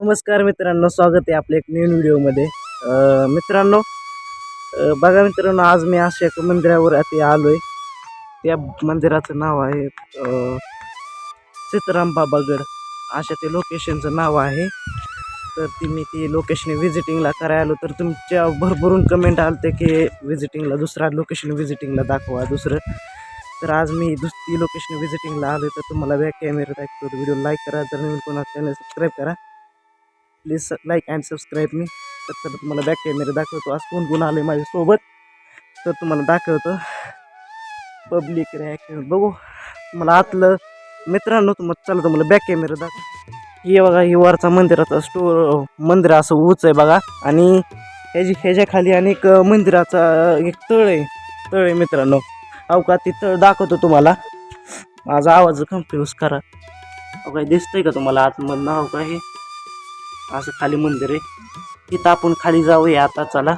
नमस्कार मित्रांनो स्वागत आहे आपल्या एक नवीन व्हिडिओमध्ये. मित्रांनो बघा मित्रांनो आज मी अशा एका मंदिरावर आता आलो आहे त्या मंदिराचं नाव आहे सीताराम बाबागड. अशा ते लोकेशनचं नाव आहे. तर ती मी ती लोकेशन व्हिजिटिंगला करायला आलो. तर तुमच्या भरभरून कमेंट आलते की व्हिजिटिंगला दुसरा लोकेशन व्हिजिटिंगला दाखवा दुसरं. तर आज मी दुस ती लोकेशन व्हिजिटिंगला आलो तर तुम्हाला बॅक कॅमेरा दाखवतो. व्हिडिओ लाईक करा. जर नवीन कोणा चॅनल सबस्क्राईब करा. प्लीज लाईक अँड सबस्क्राईब मी. तर तुम्हाला बॅक कॅमेरा दाखवतो. आज कोण कोण आले माझ्यासोबत? तर तुम्हाला दाखवतो. पब्लिक रिॲक्शन बघू. तुम्हाला आतलं मित्रांनो तुम्हाला चला तुम्हाला बॅक कॅमेरा दाखव. हे बघा ही वरचा मंदिराचा स्टोर मंदिर असं उंच आहे बघा. आणि ह्याची ह्याच्या आणि अनेक मंदिराचा एक तळ आहे. तळ आहे मित्रांनो. अवका ती तळ दाखवतो तुम्हाला. माझा आवाज कन्फ्यूज करा. अहो काय दिसतंय का तुम्हाला आतमधनं? अवका का हे? असं खाली मंदिर आहे. इथं आपण खाली जाऊया आता चला.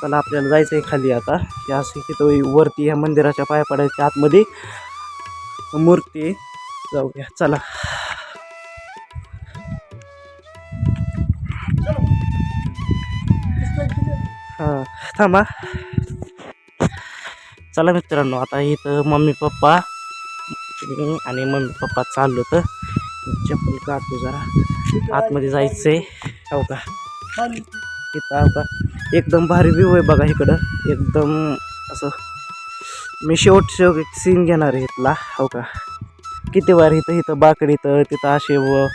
चला आपल्याला जायचं आहे खाली आता. हे असं तिथं वरती ह्या मंदिराच्या पाया पडायच्या आतमध्ये मूर्ती आहे. जाऊया चला. हां थांबा. चला मित्रांनो आता इथं मम्मी पप्पा आणि मम्मी पप्पा चाललो तर. चप्पल काढतो जरा. आतमध्ये जायचं आहे हो का? इथं हो का एकदम भारी व्ह्यू आहे बघा इकडं. एकदम असं मी शेवट शेवट एक सीन घेणार आहे इथला. हो का? किती वार इथं इथं बाकडी तर तिथं असे व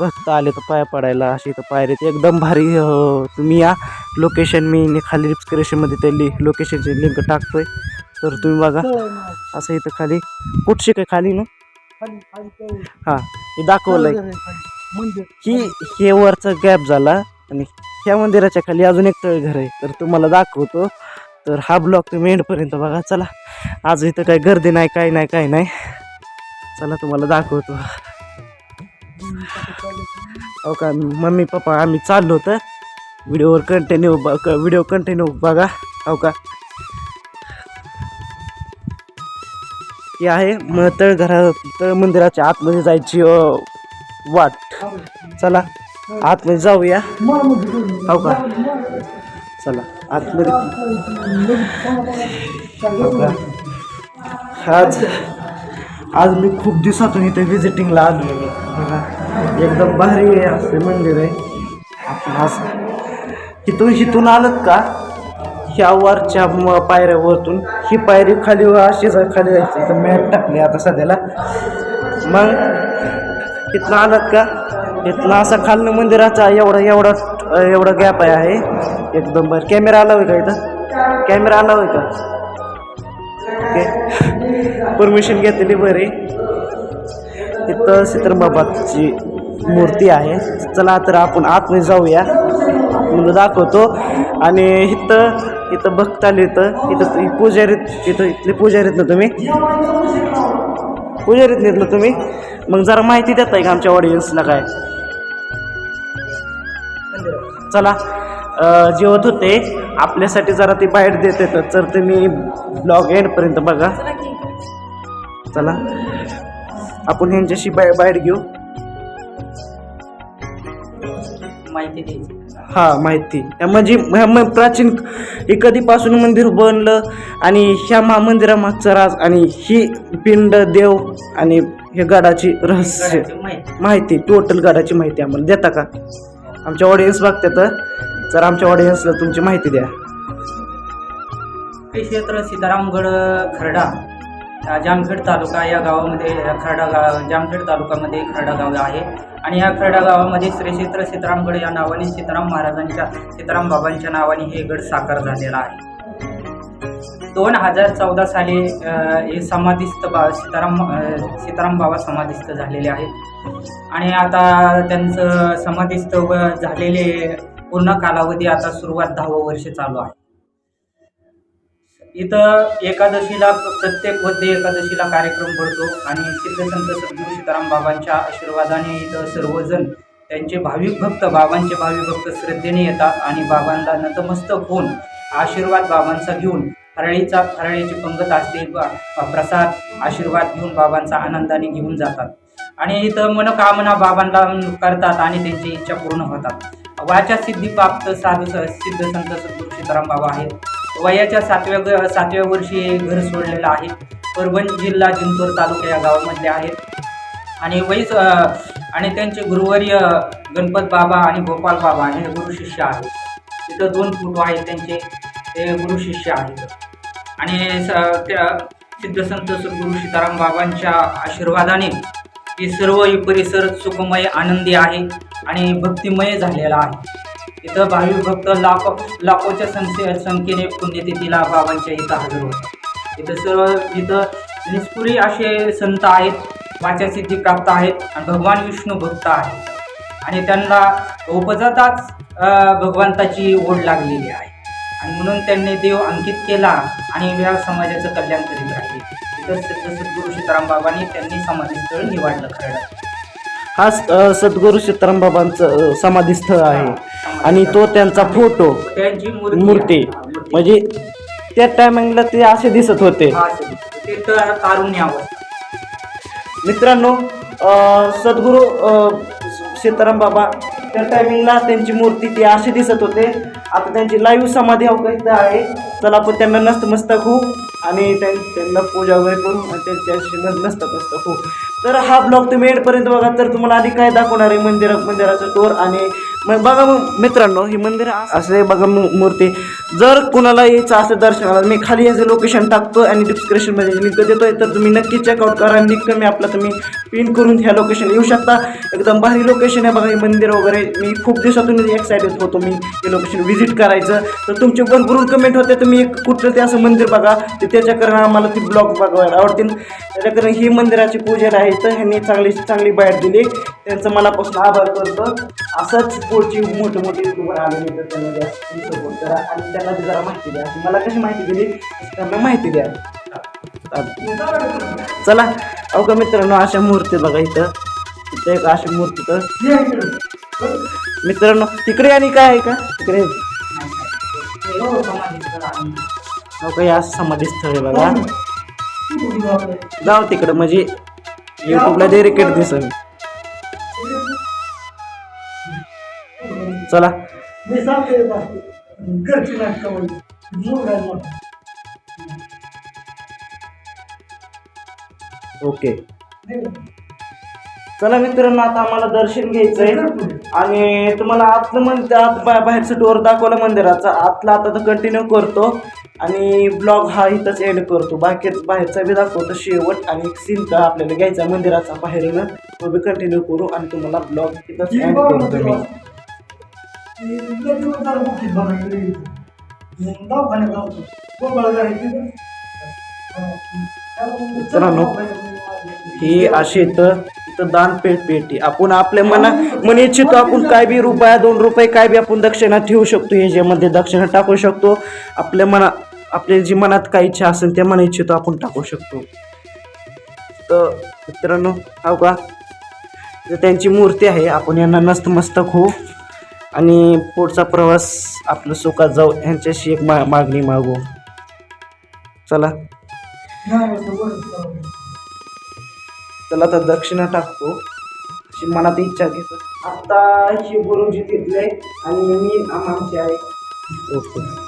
भक्त आले तर पाय पडायला असे इथं पायरीत एकदम भारी अं, तुम्ही या. लोकेशन मी खाली डिस्क्रिप्शनमध्ये त्याली लोकेशनची लिंक टाकतोय. तर तुम्ही बघा. असं इथं खाली. कुठशी काय खाली ना? हां हे दाखवलंय ही हे वरचा गॅप झाला आणि ह्या मंदिराच्या खाली अजून एक तळघर आहे. तर तुम्हाला दाखवतो. तर हा ब्लॉक तुम्ही एंडपर्यंत बघा. चला. आज इथं काही गर्दी नाही काय नाही काय नाही. चला तुम्हाला दाखवतो. हो का मम्मी पप्पा आम्ही चाललो होतं. व्हिडिओवर कंटिन्यू व्हिडिओ कंटिन्यू बघा. हो का. ही आहे मग तळघरा तळ मंदिराच्या आतमध्ये जायची वाट. चला आतमध्ये जाऊया. हो का? चला आतमध्ये. हो का? आज आज मी खूप दिवसातून इथे व्हिजिटिंगला आलो एकदम भारी आहे असे मंदिर आहे. आपण आज इथून इथून आलत का? ह्या वरच्या पायऱ्यावरतून ही पायरी खाली अशी अशीच खाली जायची तर मॅट टाकली आता सध्याला. मग इथनं आलात का? इथनं असा खालनं मंदिराचा एवढा एवढा एवढा गॅप आहे एकदम बरं. कॅमेरा आला होय का इथं? कॅमेरा आला होय का? ओके परमिशन घेतलेली बरी. इथं सीतारामबाबाची मूर्ती आहे. चला तर आपण आतमध्ये जाऊया. मुलं दाखवतो. आणि इथं इथं बघता इथं इथं इ- पुजारीत इथं इथले पुजारीत ना तुम्ही? पुजारीत नेत ना तुम्ही? मग जरा माहिती देताय का आमच्या ऑडियन्सला काय? चला जेवत होते. आपल्यासाठी जरा ते बाहेर देत येतात. तर तुम्ही ब्लॉग एंडपर्यंत बघा. चला आपण ह्यांच्याशी बाय बाहेर घेऊ. माहिती द्यायची हा माहिती. म्हणजे ह्या म- प्राचीन कधीपासून मंदिर बनलं आणि ह्या मा मंदिरामागचा राज आणि ही पिंड देव आणि हे गडाची रहस्य. माहिती. टोटल गडाची माहिती आम्हाला. देता का? आमच्या ऑडियन्स बघतात तर आमच्या ऑडियन्सला तुमची माहिती द्या. हे क्षेत्र सीतारामगड खरडा. जामखेड तालुका या गावामध्ये खरडा गाव जामखेड तालुक्यामध्ये खरडा गाव आहे. आणि या खरडा गावामध्ये श्री क्षेत्र सीतारामगड या नावाने सीताराम महाराजांच्या सीताराम बाबांच्या नावाने हे गड साकार झालेला आहे. दोन हजार चौदा साली हे समाधिस्थ बा सीताराम सीताराम बाबा समाधिस्थ झालेले आहेत. आणि आता त्यांचं समाधिस्थ झालेले पूर्ण कालावधी आता सुरुवात दहावं वर्ष चालू आहे. इथं एकादशीला प्रत्येक वद्य एकादशीला कार्यक्रम भरतो आणि सिद्धसंत सद्गुरू सीताराम बाबांच्या आशीर्वादाने इथं सर्वजण त्यांचे भाविक भक्त बाबांचे भाविक भक्त श्रद्धेने येतात आणि बाबांना नतमस्तक होऊन आशीर्वाद बाबांचा घेऊन हरळीचा हरळीची पंगत असते प्रसाद आशीर्वाद घेऊन बाबांचा आनंदाने घेऊन जातात. आणि इथं मनोकामना बाबांना करतात आणि त्यांची इच्छा पूर्ण होतात. वाचा सिद्धी प्राप्त साधू सिद्ध संत सद्गुरू सीताराम बाबा आहेत. वयाच्या सातव्या ग- सातव्या वर्षी हे घर सोडलेलं आहे. परभणी जिल्हा जिंतूर तालुका या गावामधले आहेत. आणि वैस आणि त्यांचे गुरुवर्य गणपत बाबा आणि गोपाल बाबा हे गुरु शिष्य आहेत. तिथं दोन फोटो आहेत त्यांचे. ते गुरु शिष्य आहेत. आणि स- त्या सिद्धसंत सद्गुरू सीताराम बाबांच्या आशीर्वादाने हे सर्व परिसर सुखमय आनंदी आहे आणि भक्तिमय झालेला आहे. इथं भाविक भक्त लाखो लाखोच्या संख्ये संख्येने पुण्यतिथीला बाबांच्या इथं हजर होतात इथं सर्व इथं निष्पुरी असे संत आहेत वाच्यासिद्धी प्राप्त आहेत आणि भगवान विष्णू भक्त आहेत. आणि त्यांना उपजाताच भगवंताची ओढ लागलेली आहे. आणि म्हणून त्यांनी देव अंकित केला आणि या समाजाचं कल्याण करीत राहिले. इथं सिद्ध सद्गुरू सीताराम बाबांनी त्यांनी समाधीस्थळ निवडलं खरं हा सद्गुरू सीताराम बाबांचं समाधीस्थळ आहे. आणि तो त्यांचा फोटो त्यांची मूर्ती. म्हणजे त्या टायमिंगला ते असे दिसत होते. मित्रांनो सद्गुरू सीताराम बाबा त्या टायमिंगला त्यांची मूर्ती ती अशी दिसत होते. आता त्यांची लाईव्ह समाधी अवकाश आहे. चला आपण त्यांना नस्तमस्तक होऊ आणि त्यां- त्यांना पूजा वगैरे करू आणि त्यांच्याशी नस्तमस्तक होऊ. तर हा ब्लॉग तुम्ही एडपर्यंत बघा. तर तुम्हाला आधी काय दाखवणार आहे? मंदिर मंदिराचं टोर आणि मग बघा मग मित्रांनो ही मंदिर असे बघा मू- मूर्ती. जर कुणाला यायचं असं दर्शनाला मी खाली याचं लोकेशन टाकतो आणि डिस्क्रिप्शनमध्ये लिंक देतोय तर तुम्ही नक्की चेकआउट करा. लिंक कमी आपला तुम्ही पिन करून ह्या लोकेशन येऊ शकता. एकदम भारी लोकेशन आहे बघा हे मंदिर वगैरे. मी खूप दिवसातून एक्साइटेड होतो मी हे लोकेशन व्हिजिट करायचं. तर तुमचे भरपूर कमेंट होते. तुम्ही एक कुठलं ते असं मंदिर बघा ते त्याच्याकडे आम्हाला ती ब्लॉग बघायला आवडतील. त्याच्याकडे ही मंदिराची पूजा आहे तर ह्यांनी चांगली चांगली बाहेर दिली. त्यांचं मनापासून आभार करतो असंच पुढची मोठे मोठे युट्यूबर आले तर त्यांना जास्त सपोर्ट करा आणि त्यांना ती जरा माहिती द्या. मला कशी माहिती दिली त्यांना माहिती द्या. चला. अहो का मित्रांनो अशा मूर्ती बघा इथं. इथं एक अशी मूर्ती तर. मित्रांनो तिकडे आणि काय आहे का? तिकडे. हो. अहो काही असं समाधी स्थळ आहे बघा. जाऊ तिकडं म्हणजे युट्यूबला डेरिकेट दिसेल. चला. मी सांगते घरची नाटकामध्ये ओके. चला मित्रांनो आता आम्हाला दर्शन घ्यायचंय. आणि तुम्हाला आतलं मंदिर आत बाहेरचं टोर दाखवलं मंदिराचा. आतला आता तर कंटिन्यू करतो. आणि ब्लॉग हा इथंच एंड करतो. बाकी बाहेरचा बी दाखवतो शेवट. आणि एक सीन का आपल्याला घ्यायचा मंदिराचा बाहेरून. तो बी कंटिन्यू करू आणि तुम्हाला ब्लॉग इथंच एंड करतो मी. मित्रांनो, ही अशी इथं इथं दान पेट पेटी. आपण आपल्या मना मन इच्छितो आपण काय बी रुपया दोन रुपये काय बी आपण दक्षिणा ठेवू शकतो याच्यामध्ये दक्षिणा टाकू शकतो. आपल्या मना आपल्या जी मनात काय इच्छा असेल त्या मना इच्छितो आपण टाकू शकतो. तर मित्रांनो हो का त्यांची मूर्ती आहे. आपण यांना नस्तमस्तक होऊ. आणि पुढचा प्रवास आपलं सुखात जाऊ यांच्याशी एक मा मागणी मागू. चला. त्याला आता दक्षिणा टाकतो. अशी मनात इच्छा घेतो आता गुरुजी तिथले आणि मी आमचे आहे ओके.